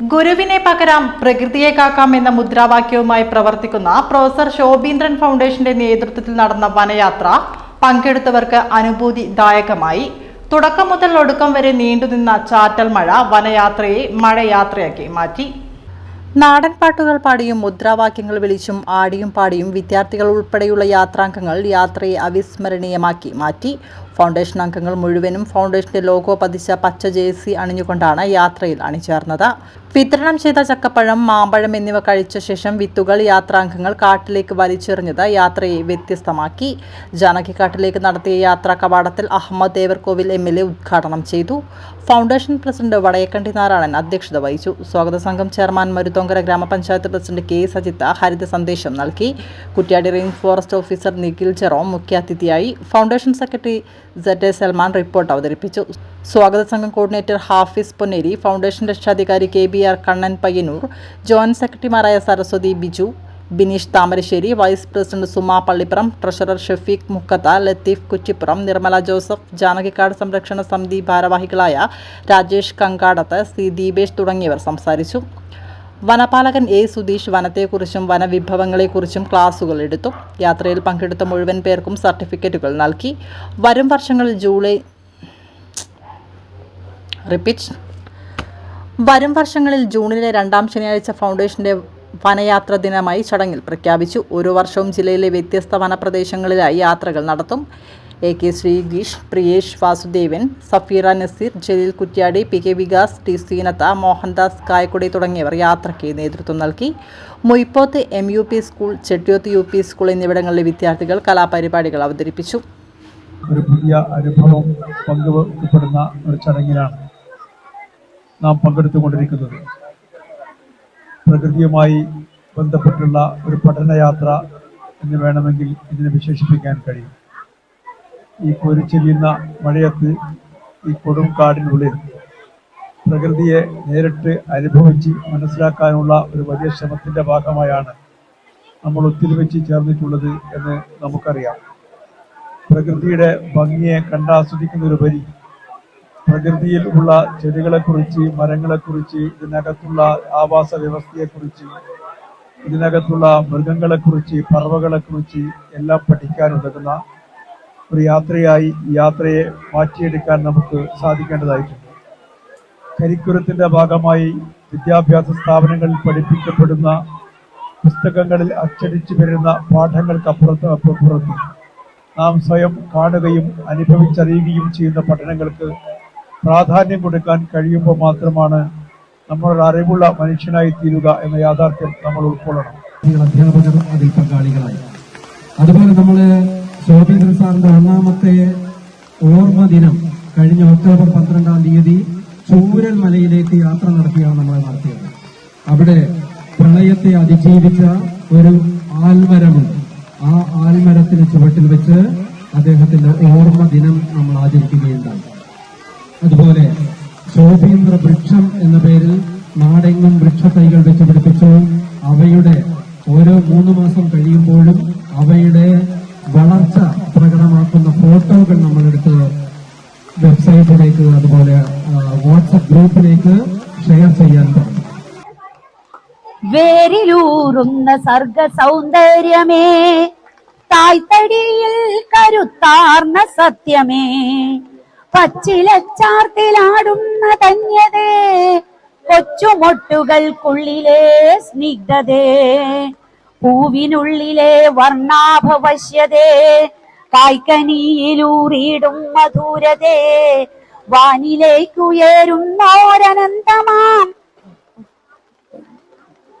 ഗുരുവിനെ പകരാം പ്രകൃതിയെ കാക്കാം എന്ന മുദ്രാവാക്യവുമായി പ്രവർത്തിക്കുന്ന പ്രൊഫസർ ശോഭീന്ദ്രൻ ഫൗണ്ടേഷന്റെ നേതൃത്വത്തിൽ നടന്ന വനയാത്ര പങ്കെടുത്തവർക്ക് അനുഭൂതിദായകമായി. തുടക്കം മുതൽ ഒടുക്കം വരെ നീണ്ടുനിന്ന ചാറ്റൽ മഴ വനയാത്രയെ മഴയാത്രയാക്കി മാറ്റി. നാടൻ പാട്ടുകൾ പാടിയും മുദ്രാവാക്യങ്ങൾ വിളിച്ചും ആടിയും പാടിയും വിദ്യാർത്ഥികൾ ഉൾപ്പെടെയുള്ള യാത്രാംഗങ്ങൾ യാത്രയെ അവിസ്മരണീയമാക്കി മാറ്റി. ഫൗണ്ടേഷൻ അംഗങ്ങൾ മുഴുവനും ഫൗണ്ടേഷന്റെ ലോഗോ പതിച്ച പച്ച ജേഴ്സി അണിഞ്ഞുകൊണ്ടാണ് യാത്രയിൽ അണിചേർന്നത്. വിതരണം ചെയ്ത ചക്കപ്പഴം മാമ്പഴം എന്നിവ കഴിച്ച ശേഷം വിത്തുകൾ യാത്രാംഗങ്ങൾ കാട്ടിലേക്ക് വലിച്ചെറിഞ്ഞത് യാത്രയെ വ്യത്യസ്തമാക്കി. ജാനകിക്കാട്ടിലേക്ക് നടത്തിയ യാത്രാ കവാടത്തിൽ Ahammed Devarkovil M L A ഉദ്ഘാടനം ചെയ്തു. ഫൗണ്ടേഷൻ പ്രസിഡന്റ് വടയക്കണ്ടി നാരായണൻ അധ്യക്ഷത വഹിച്ചു. സ്വാഗത സംഘം ചെയർമാൻ മരുത്തോങ്കര ഗ്രാമപഞ്ചായത്ത് പ്രസിഡന്റ് കെ സജിത്ത ഹരിത സന്ദേശം നൽകി. Kuttiadi range forest officer Nikhil Cherom മുഖ്യാതിഥിയായി. Foundation secretary Z A Salman report അവതരിപ്പിച്ചു. സ്വാഗത സംഘം കോർഡിനേറ്റർ ഹാഫിസ് പൊന്നേരി ഫൗണ്ടേഷൻ രക്ഷാധികാരി K B R Kannan Payyanur joint സെക്രട്ടറിമാരായ Saraswathi Biju Bineesh Thamarassery vice president Suma Pallippuram treasurer Shefeeq Mukkath Latheef Kuttippuram Nirmala Joseph Janakikkad സംരക്ഷണ സമിതി ഭാരവാഹികളായ Rajesh കങ്കാടത്ത് C Deepesh തുടങ്ങിയവർ സംസാരിച്ചു. വനപാലകൻ എ സുധീഷ് വനത്തെക്കുറിച്ചും വനവിഭവങ്ങളെക്കുറിച്ചും ക്ലാസുകൾ എടുത്തു. യാത്രയിൽ പങ്കെടുത്ത മുഴുവൻ പേർക്കും സർട്ടിഫിക്കറ്റുകൾ നൽകി. വരും വർഷങ്ങളിൽ ജൂലൈ റിപ്പീറ്റ്. വരും വർഷങ്ങളിൽ ജൂണിലെ രണ്ടാം ശനിയാഴ്ച ഫൗണ്ടേഷന്റെ വനയാത്ര ദിനമായി ചടങ്ങിൽ പ്രഖ്യാപിച്ചു. ഓരോ വർഷവും ജില്ലയിലെ വ്യത്യസ്ത വനപ്രദേശങ്ങളിലായി യാത്രകൾ നടത്തും. A K Sreegeesh Priyesh Vasudevan Safeera Naseer Jaleel Kuttiadi P K Vikas T Seenath Mohandas Kayakkudi തുടങ്ങിയവർ യാത്രയ്ക്ക് നേതൃത്വം നൽകി. Moyipoth M U P school Chettiyoth U P school എന്നിവിടങ്ങളിലെ വിദ്യാർത്ഥികൾ കലാപരിപാടികൾ അവതരിപ്പിച്ചു. ഒരു പുതിയ അനുഭവം പങ്കുവെക്കപ്പെടുന്ന ഒരു ചടങ്ങിലാണ് നാം പങ്കെടുത്തുകൊണ്ടിരിക്കുന്നത്. പ്രകൃതിയുമായി ബന്ധപ്പെട്ടുള്ള ഒരു പഠനയാത്ര എന്ന് വേണമെങ്കിൽ ഇതിനെ വിശേഷിപ്പിക്കാൻ കഴിയും. ഈ കോരിച്ചെരിയുന്ന മഴയത്ത് ഈ കൊടും കാടിനുള്ളിൽ പ്രകൃതിയെ നേരിട്ട് അനുഭവിച്ച് മനസ്സിലാക്കാനുള്ള ഒരു വലിയ ശ്രമത്തിന്റെ ഭാഗമായാണ് നമ്മൾ ഒത്തൊരുമിച്ച് ചേർന്നിട്ടുള്ളത് എന്ന് നമുക്കറിയാം. പ്രകൃതിയുടെ ഭംഗിയെ കണ്ടാസ്വദിക്കുന്നതിലുപരി പ്രകൃതിയിൽ ഉള്ള ചെടികളെക്കുറിച്ച് മരങ്ങളെക്കുറിച്ച് ഇതിനകത്തുള്ള ആവാസ വ്യവസ്ഥയെക്കുറിച്ച് ഇതിനകത്തുള്ള മൃഗങ്ങളെക്കുറിച്ച് പറവകളെക്കുറിച്ച് എല്ലാം പഠിക്കാനുതകുന്ന ഒരു യാത്രയായി യാത്രയെ മാറ്റിയെടുക്കാൻ നമുക്ക് സാധിക്കേണ്ടതായിട്ടുണ്ട്. കരിക്കുരത്തിന്റെ ഭാഗമായി വിദ്യാഭ്യാസ സ്ഥാപനങ്ങളിൽ പഠിപ്പിക്കപ്പെടുന്ന പുസ്തകങ്ങളിൽ അച്ചടിച്ചു വരുന്ന പാഠങ്ങൾക്കപ്പുറത്ത് അപ്പുറത്ത് നാം സ്വയം കാണുകയും അനുഭവിച്ചറിയുകയും ചെയ്യുന്ന പഠനങ്ങൾക്ക് പ്രാധാന്യം കൊടുക്കാൻ കഴിയുമ്പോൾ മാത്രമാണ് നമ്മളൊരു അറിവുള്ള മനുഷ്യനായി തീരുക എന്ന യാഥാർത്ഥ്യം നമ്മൾ ഉൾക്കൊള്ളണം. അധ്യാപകരും അതിൽ പങ്കാളികളായി. അതുപോലെ നമ്മൾ ശോഭീന്ദ്രൻ സാറിന്റെ ഒന്നാമത്തെ ഓർമ്മ ദിനം കഴിഞ്ഞ ഒക്ടോബർ പന്ത്രണ്ടാം തീയതി ചൂരൽ മലയിലേക്ക് യാത്ര നടത്തിയാണ് നമ്മൾ നടത്തിയത്. അവിടെ പ്രളയത്തെ അതിജീവിച്ച ഒരു ആൽമരമുണ്ട് ആ ആൽമരത്തിന് ചുവട്ടിൽ വെച്ച് അദ്ദേഹത്തിന്റെ ഓർമ്മ ദിനം നമ്മൾ ആചരിക്കുകയുണ്ടായി. അതുപോലെ ശോഭീന്ദ്ര വൃക്ഷം എന്ന പേരിൽ നാടെങ്ങും വൃക്ഷത്തൈകൾ വെച്ച് പിടിപ്പിച്ചു. അവയുടെ ഓരോ മൂന്ന് മാസം കഴിയുമ്പോഴും അവയുടെ വളർച്ച ഗ്രൂപ്പിലേക്ക് ഷെയർ ചെയ്യാൻ തുടങ്ങി വേരിലൂറുന്ന സർഗ സൗന്ദര്യമേ തായ്തടിയിൽ കരുത്താർന്ന സത്യമേ പച്ചിലച്ചാർത്തിലാടുന്ന ധന്യതേ കൊച്ചുമൊട്ടുകൾക്കുള്ളിലെ സ്നിഗ്ധതേ പൂവിനുള്ളിലെ വർണാഭവശ്യതേ കായ്ക്കനിയിലൂറിയിടും മധുരതേ വാനിലേക്കുയരുന്നോരനന്തമാം